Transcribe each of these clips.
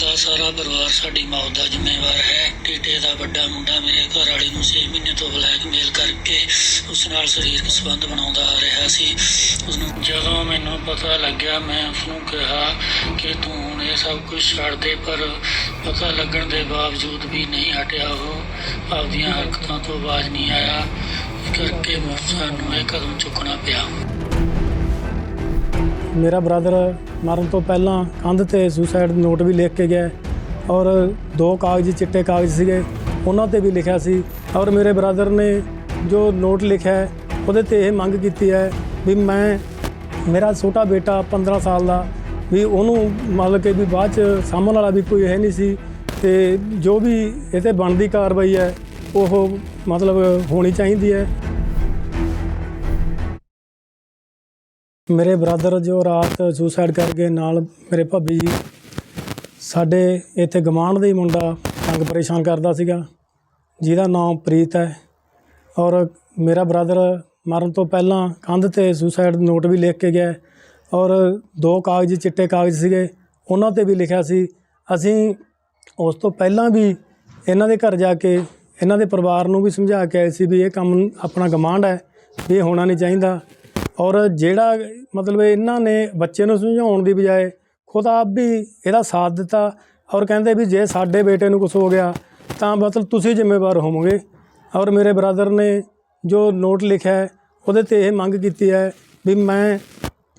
ਦਾ ਸਾਰਾ ਪਰਿਵਾਰ ਸਾਡੀ ਮੌਤ ਦਾ ਜ਼ਿੰਮੇਵਾਰ ਹੈ। ਟੀਟੇ ਦਾ ਵੱਡਾ ਮੁੰਡਾ ਮੇਰੇ ਘਰ ਵਾਲੇ ਨੂੰ 6 ਮਹੀਨੇ ਤੋਂ ਬਲੈਕਮੇਲ ਕਰਕੇ ਉਸ ਨਾਲ ਸਰੀਰਕ ਸੰਬੰਧ ਬਣਾਉਂਦਾ ਆ ਰਿਹਾ ਸੀ। ਉਸ ਨੂੰ ਜਦੋਂ ਮੈਨੂੰ ਪਤਾ ਲੱਗਿਆ, ਮੈਂ ਉਸ ਨੂੰ ਕਿਹਾ ਕਿ ਤੂੰ ਹੁਣ ਇਹ ਸਭ ਕੁਝ ਛੱਡ ਦੇ, ਪਰ ਪਤਾ ਲੱਗਣ ਦੇ ਬਾਵਜੂਦ ਵੀ ਨਹੀਂ ਹਟਿਆ। ਉਹ ਆਪਦੀਆਂ ਹਰਕਤਾਂ ਤੋਂ ਬਾਜ਼ ਨਹੀਂ ਆਇਆ। ਇਸ ਕਰਕੇ ਸਾਨੂੰ ਇਹ ਕਦਮ ਚੁੱਕਣਾ ਪਿਆ। ਮੇਰਾ ਬ੍ਰਦਰ ਮਰਨ ਤੋਂ ਪਹਿਲਾਂ ਕੰਧ ਤੇ ਸੁਸਾਈਡ ਨੋਟ ਵੀ ਲਿਖ ਕੇ ਗਿਆ ਔਰ ਦੋ ਕਾਗਜ਼ ਚਿੱਟੇ ਕਾਗਜ਼ ਸੀਗੇ ਉਹਨਾਂ ਤੇ ਵੀ ਲਿਖਿਆ ਸੀ ਔਰ ਮੇਰੇ ਬ੍ਰਦਰ ਨੇ ਜੋ ਨੋਟ ਲਿਖਿਆ ਹੈ, ਉਹਦੇ ਤੇ ਇਹ ਮੰਗ ਕੀਤੀ ਹੈ ਵੀ ਮੈਂ ਮੇਰਾ ਛੋਟਾ ਬੇਟਾ 15 ਸਾਲ ਦਾ ਵੀ ਉਹਨੂੰ ਮਤਲਬ ਕਿ ਵੀ ਬਾਅਦ ਚ ਸਾਂਭਣ ਵਾਲਾ ਵੀ ਕੋਈ ਹੈ ਨਹੀਂ ਸੀ ਤੇ ਜੋ ਵੀ ਇਹ ਬਣਦੀ ਕਾਰਵਾਈ ਹੈ ਉਹ ਮਤਲਬ ਹੋਣੀ ਚਾਹੀਦੀ ਹੈ। ਮੇਰੇ ਬ੍ਰਦਰ ਜੋ ਰਾਤ ਸੁਸਾਈਡ ਕਰ ਗਏ, ਨਾਲ ਮੇਰੇ ਭਾਬੀ ਜੀ। ਸਾਡੇ ਇੱਥੇ ਗਮਾਂਡ ਦਾ ਹੀ ਮੁੰਡਾ ਤੰਗ ਪਰੇਸ਼ਾਨ ਕਰਦਾ ਸੀਗਾ, ਜਿਹਦਾ ਨਾਮ ਪ੍ਰੀਤ ਹੈ। ਔਰ ਮੇਰਾ ਬ੍ਰਦਰ ਮਰਨ ਤੋਂ ਪਹਿਲਾਂ ਕੰਧ ਤੇ ਸੁਸਾਈਡ ਨੋਟ ਵੀ ਲਿਖ ਕੇ ਗਿਆ ਔਰ ਦੋ ਕਾਗਜ਼, ਚਿੱਟੇ ਕਾਗਜ਼ ਸੀਗੇ, ਉਹਨਾਂ ਤੇ ਵੀ ਲਿਖਿਆ ਸੀ। ਅਸੀਂ ਉਸ ਤੋਂ ਪਹਿਲਾਂ ਵੀ ਇਹਨਾਂ ਦੇ ਘਰ ਜਾ ਕੇ, ਇਹਨਾਂ ਦੇ ਪਰਿਵਾਰ ਨੂੰ ਵੀ ਸਮਝਾ ਕੇ ਆਏ ਸੀ ਵੀ ਇਹ ਕੰਮ ਆਪਣਾ ਗਮਾਂਡ ਹੈ, ਵੀ ਇਹ ਹੋਣਾ ਨਹੀਂ ਚਾਹੀਦਾ। ਔਰ ਜਿਹੜਾ ਮਤਲਬ ਇਹਨਾਂ ਨੇ ਬੱਚੇ ਨੂੰ ਸਮਝਾਉਣ ਦੀ ਬਜਾਏ ਖੁਦ ਆਪ ਵੀ ਇਹਦਾ ਸਾਥ ਦਿੱਤਾ ਔਰ ਕਹਿੰਦੇ ਵੀ ਜੇ ਸਾਡੇ ਬੇਟੇ ਨੂੰ ਕੁਝ ਹੋ ਗਿਆ ਤਾਂ ਮਤਲਬ ਤੁਸੀਂ ਜ਼ਿੰਮੇਵਾਰ ਹੋਵੋਗੇ। ਔਰ ਮੇਰੇ ਬ੍ਰਦਰ ਨੇ ਜੋ ਨੋਟ ਲਿਖਿਆ ਹੈ, ਉਹਦੇ ਤੇ ਇਹ ਮੰਗ ਕੀਤੀ ਹੈ ਵੀ ਮੈਂ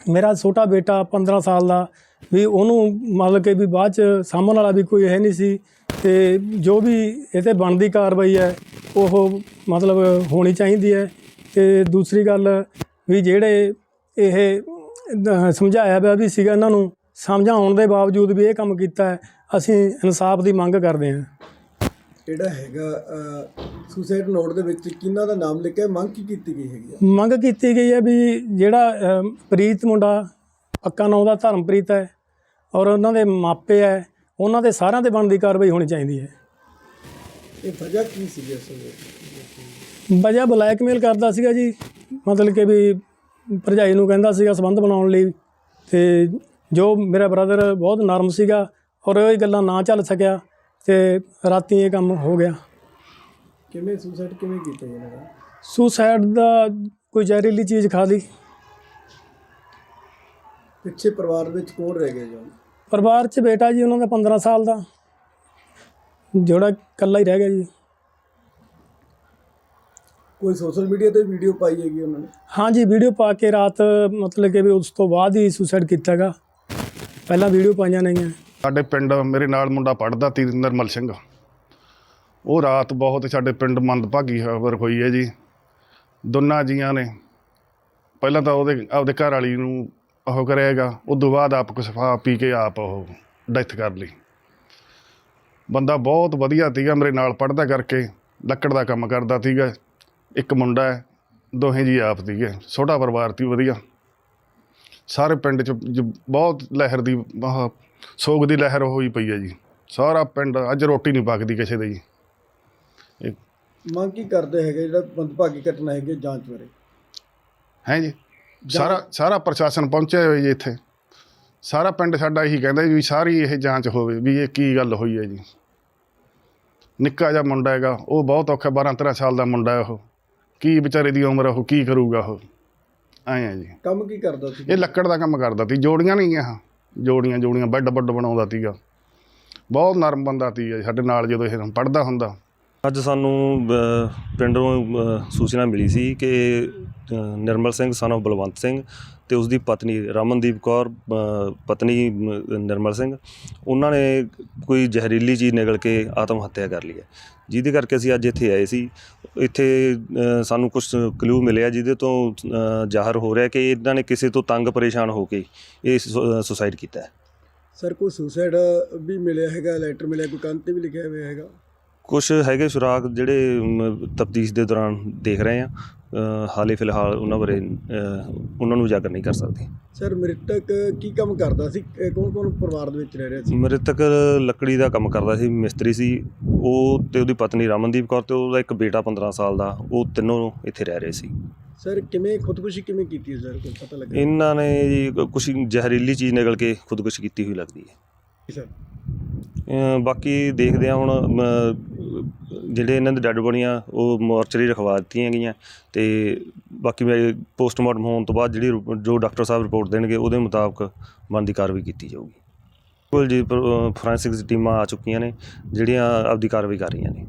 ਮੇਰਾ ਛੋਟਾ ਬੇਟਾ 15 ਸਾਲ ਦਾ ਵੀ ਉਹਨੂੰ ਮਤਲਬ ਕਿ ਵੀ ਬਾਅਦ ਚ ਸਾਂਭਣ ਵਾਲਾ ਵੀ ਕੋਈ ਹੈ ਨਹੀਂ ਸੀ ਤੇ ਜੋ ਵੀ ਇਹ ਤੇ ਬਣਦੀ ਕਾਰਵਾਈ ਹੈ, ਉਹ ਮਤਲਬ ਹੋਣੀ ਚਾਹੀਦੀ ਹੈ। ਤੇ ਦੂਸਰੀ ਗੱਲ ਵੀ ਜਿਹੜੇ ਇਹ ਸਮਝਾਇਆ ਪਿਆ ਵੀ ਸੀਗਾ ਇਹਨਾਂ ਨੂੰ ਸਮਝਾਉਣ ਦੇ ਬਾਵਜੂਦ ਵੀ ਇਹ ਕੰਮ ਕੀਤਾ ਹੈ ਅਸੀਂ ਇਨਸਾਫ ਦੀ ਮੰਗ ਕਰਦੇ ਹਾਂ। ਜਿਹੜਾ ਹੈਗਾ ਸੁਸਾਈਡ ਨੋਟ ਦੇ ਵਿੱਚ ਕਿਹਨਾਂ ਦਾ ਨਾਮ ਲਿਖਿਆ ਮੰਗ ਕੀ ਕੀਤੀ ਗਈ ਹੈਗੀ ਆ? ਮੰਗ ਕੀਤੀ ਗਈ ਹੈ ਵੀ ਜਿਹੜਾ ਪ੍ਰੀਤ ਮੁੰਡਾ ਪੱਕਾ ਨਾਂ ਉਹਦਾ ਧਰਮਪ੍ਰੀਤ ਹੈ ਔਰ ਉਹਨਾਂ ਦੇ ਮਾਪੇ ਹੈ ਉਹਨਾਂ ਦੇ ਸਾਰਿਆਂ ਤੇ ਬਣਦੀ ਕਾਰਵਾਈ ਹੋਣੀ ਚਾਹੀਦੀ ਹੈ। ਇਹ ਵਜ੍ਹਾ ਕੀ ਸੀ ਇਸ ਵਜ੍ਹਾ ਬਲੈਕਮੇਲ ਕਰਦਾ ਸੀਗਾ ਜੀ। ਮਤਲਬ ਕਿ ਵੀ ਭਰਜਾਈ ਨੂੰ ਕਹਿੰਦਾ ਸੀਗਾ ਸੰਬੰਧ ਬਣਾਉਣ ਲਈ ਤੇ ਜੋ ਮੇਰਾ ਬ੍ਰਦਰ ਬਹੁਤ ਨਰਮ ਸੀਗਾ ਔਰ ਇਹ ਗੱਲਾਂ ਨਾ ਚੱਲ ਸਕਿਆ ਤੇ ਰਾਤੀ ਇਹ ਕੰਮ ਹੋ ਗਿਆ। ਕਿਵੇਂ ਸੁਸਾਈਡ ਕਿਵੇਂ ਕੀਤਾ ਇਹਨਾਂ ਦਾ? ਸੁਸਾਈਡ ਦਾ ਕੋਈ ਜ਼ਹਿਰੀਲੀ ਚੀਜ਼ ਖਾ ਲਈ। ਪਿੱਛੇ ਪਰਿਵਾਰ ਵਿੱਚ ਕੌਣ ਰਹਿ ਗਿਆ ਜੀ? ਪਰਿਵਾਰ 'ਚ ਬੇਟਾ ਜੀ ਉਹਨਾਂ ਦਾ 15 ਸਾਲ ਦਾ ਜਿਹੜਾ ਇਕੱਲਾ ਹੀ ਰਹਿ ਗਿਆ ਜੀ। ਕੋਈ ਸੋਸ਼ਲ ਮੀਡੀਆ ਤੇ ਵੀਡੀਓ ਪਾਈ ਹੈਗੀ ਉਹਨਾਂ ਨੇ? ਹਾਂਜੀ ਵੀਡੀਓ ਪਾ ਕੇ ਰਾਤ ਮਤਲਬ ਕਿ ਵੀ ਉਸ ਤੋਂ ਬਾਅਦ ਹੀ ਸੁਸਾਈਡ ਕੀਤਾਗਾ। ਪਹਿਲਾਂ ਵੀਡੀਓ ਪਾਈਆਂ ਨੇਗੀਆਂ। ਸਾਡੇ ਪਿੰਡ ਮੇਰੇ ਨਾਲ ਮੁੰਡਾ ਪੜਦਾ ਤੀ ਨਰਮਲ ਸਿੰਘ। ਉਹ ਰਾਤ ਬਹੁਤ ਸਾਡੇ ਪਿੰਡ ਮੰਦਭਾਗੀ ਖਬਰ ਹੋਈ ਹੈ ਜੀ। ਦੋਨਾਂ ਜੀਆਂ ਨੇ ਪਹਿਲਾਂ ਤਾਂ ਉਹਦੇ ਆਪਦੇ ਘਰ ਵਾਲੀ ਨੂੰ ਉਹ ਕਰਿਆਗਾ ਉਸ ਤੋਂ ਬਾਅਦ ਆਪ ਕੁਛ ਖਾ ਪੀ ਕੇ ਆਪ ਉਹ ਡੈਥ ਕਰ ਲਈ। ਬੰਦਾ ਬਹੁਤ ਵਧੀਆ ਸੀਗਾ ਮੇਰੇ ਨਾਲ ਪੜਦਾ ਕਰਕੇ ਲੱਕੜ ਦਾ ਕੰਮ ਕਰਦਾ ਸੀਗਾ। ਇੱਕ ਮੁੰਡਾ ਹੈ ਦੋਹੇ ਜੀ ਆਪ ਸੀਗੇ ਛੋਟਾ ਪਰਿਵਾਰ ਸੀ ਵਧੀਆ। ਸਾਰੇ ਪਿੰਡ 'ਚ ਜ- ਬਹੁਤ ਲਹਿਰ ਦੀ ਆਹ ਸੋਗ ਦੀ ਲਹਿਰ ਹੋਈ ਪਈ ਹੈ ਜੀ। ਸਾਰਾ ਪਿੰਡ ਅੱਜ ਰੋਟੀ ਨਹੀਂ ਪੱਕਦੀ ਕਿਸੇ ਦੇ ਜੀ। ਮੰਗ ਕੀ ਕਰਦੇ ਹੈਗੇ ਜਿਹੜਾ ਬੰਦਭਾਗੀ ਘਟਨਾ ਹੈਗੀ ਹੈ, ਜਾਂਚ ਬਾਰੇ? ਹੈ ਜੀ? ਸਾਰਾ ਸਾਰਾ ਪ੍ਰਸ਼ਾਸਨ ਪਹੁੰਚਿਆ ਹੋਇਆ ਜੀ ਇੱਥੇ। ਸਾਰਾ ਪਿੰਡ ਸਾਡਾ ਇਹੀ ਕਹਿੰਦਾ ਜੀ ਵੀ ਸਾਰੀ ਇਹ ਜਾਂਚ ਹੋਵੇ ਵੀ ਇਹ ਕੀ ਗੱਲ ਹੋਈ ਹੈ ਜੀ। ਨਿੱਕਾ ਜਿਹਾ ਮੁੰਡਾ ਹੈਗਾ ਉਹ ਬਹੁਤ ਔਖਾ 12 13 ਸਾਲ ਦਾ ਮੁੰਡਾ ਹੈ ਉਹ। ਕੀ ਵਿਚਾਰੇ ਦੀ ਉਮਰ ਉਹ ਕੀ ਕਰੂਗਾ ਉਹ? ਐਂ ਆ ਜੀ। ਕੰਮ ਕੀ ਕਰਦਾ ਸੀ? ਇਹ ਲੱਕੜ ਦਾ ਕੰਮ ਕਰਦਾ ਸੀ ਜੋੜੀਆਂ ਨਹੀਂ ਆ ਜੋੜੀਆਂ ਜੋੜੀਆਂ ਬੈੱਡ ਬੱਡ ਬਣਾਉਂਦਾ ਸੀਗਾ। ਬਹੁਤ ਨਰਮ ਬੰਦਾ ਸੀ ਸਾਡੇ ਨਾਲ ਜਦੋਂ ਇਹ ਪੜਦਾ ਹੁੰਦਾ। ਅੱਜ ਸਾਨੂੰ ਪਿੰਡੋਂ ਸੂਚਨਾ ਮਿਲੀ ਸੀ ਕਿ ਨਿਰਮਲ ਸਿੰਘ son of ਬਲਵੰਤ ਸਿੰਘ ਤੇ ਉਸ ਦੀ ਪਤਨੀ ਰਮਨਦੀਪ ਕੌਰ ਪਤਨੀ ਨਿਰਮਲ ਸਿੰਘ ਉਹਨਾਂ ਨੇ ਕੋਈ ਜ਼ਹਿਰੀਲੀ ਚੀਜ਼ ਨਿਗਲ ਕੇ ਆਤਮ ਹੱਤਿਆ ਕਰ ਲਈ ਹੈ। ਜਿਹਦੇ ਕਰਕੇ ਅਸੀਂ ਅੱਜ ਇੱਥੇ ਆਏ ਸੀ। ਇੱਥੇ ਸਾਨੂੰ ਕੁਝ ਕਲੂ ਮਿਲਿਆ ਜਿਹਦੇ ਤੋਂ ਜ਼ਾਹਰ ਹੋ ਰਿਹਾ ਕਿ ਇਹਨਾਂ ਨੇ ਕਿਸੇ ਤੋਂ ਤੰਗ ਪਰੇਸ਼ਾਨ ਹੋ ਕੇ ਇਹ ਸੁਸਾਈਡ ਕੀਤਾ ਹੈ। ਸਰ ਕੋਈ ਸੁਸਾਈਡ ਵੀ ਮਿਲਿਆ ਹੈਗਾ ਲੈਟਰ ਮਿਲਿਆ ਕੋਈ ਕੰਨ ਤੇ ਵੀ ਲਿਖਿਆ ਹੋਇਆ ਹੈਗਾ? ਕੁਝ ਹੈਗੇ ਸੁਰਾਗ ਜਿਹੜੇ ਤਫਤੀਸ਼ ਦੇ ਦੌਰਾਨ ਦੇਖ ਰਹੇ ਆ ਹਾਲੇ ਫਿਲਹਾਲ ਉਹਨਾਂ ਬਾਰੇ ਉਹਨਾਂ ਨੂੰ ਉਜਾਗਰ ਨਹੀਂ ਕਰ ਸਕਦੇ। ਸਰ ਮ੍ਰਿਤਕ ਕੀ ਕੰਮ ਕਰਦਾ ਸੀ? ਕੌਣ ਕੌਣ ਪਰਿਵਾਰ ਦੇ ਵਿੱਚ ਰਹਿ ਰਿਹਾ ਸੀ? ਮ੍ਰਿਤਕ ਲੱਕੜੀ ਦਾ ਕੰਮ ਕਰਦਾ ਸੀ ਮਿਸਤਰੀ ਸੀ। ਉਹ ਤੇ ਉਹਦੀ ਪਤਨੀ ਰਮਨਦੀਪ ਕੌਰ ਤੇ ਉਹਦਾ ਇੱਕ ਬੇਟਾ 15 ਸਾਲ ਦਾ ਉਹ ਤਿੰਨੋਂ ਇੱਥੇ ਰਹਿ ਰਹੇ ਸੀ। ਸਰ ਕਿਵੇਂ ਖੁਦਕੁਸ਼ੀ ਕਿਵੇਂ ਕੀਤੀ ਸਰ? ਕੋਈ ਪਤਾ ਲੱਗਾ ਇਹਨਾਂ ਨੇ ਜੀ ਕੁਝ ਜ਼ਹਿਰੀਲੀ ਚੀਜ਼ ਨਿਕਲ ਕੇ ਖੁਦਕੁਸ਼ੀ ਕੀਤੀ ਹੋਈ ਲੱਗਦੀ ਹੈ। ਸਰ। ਬਾਕੀ ਦੇਖਦੇ ਆ ਹੁਣ ਜਿਹੜੇ ਇਹਨਾਂ ਦੇ ਡੈੱਡ ਬੋਡੀਆਂ, ਉਹ ਮੋਰਚਰੀ ਰਖਵਾ ਦਿੱਤੀਆਂ ਗਈਆਂ ਤੇ ਬਾਕੀ ਪੋਸਟਮਾਰਟਮ ਹੋਣ ਤੋਂ ਬਾਅਦ ਜਿਹੜੀ ਜੋ ਡਾਕਟਰ ਸਾਹਿਬ ਰਿਪੋਰਟ ਦੇਣਗੇ, ਉਹਦੇ ਮੁਤਾਬਕ ਬਣਦੀ ਕਾਰਵਾਈ ਕੀਤੀ ਜਾਊਗੀ। ਕੋਲ ਜੀ ਫੋਰੈਂਸਿਕਸ ਟੀਮਾਂ ਆ ਚੁੱਕੀਆਂ ਨੇ, ਜਿਹੜੀਆਂ ਆਪਦੀ ਕਾਰਵਾਈ ਕਰ ਰਹੀਆਂ ਨੇ।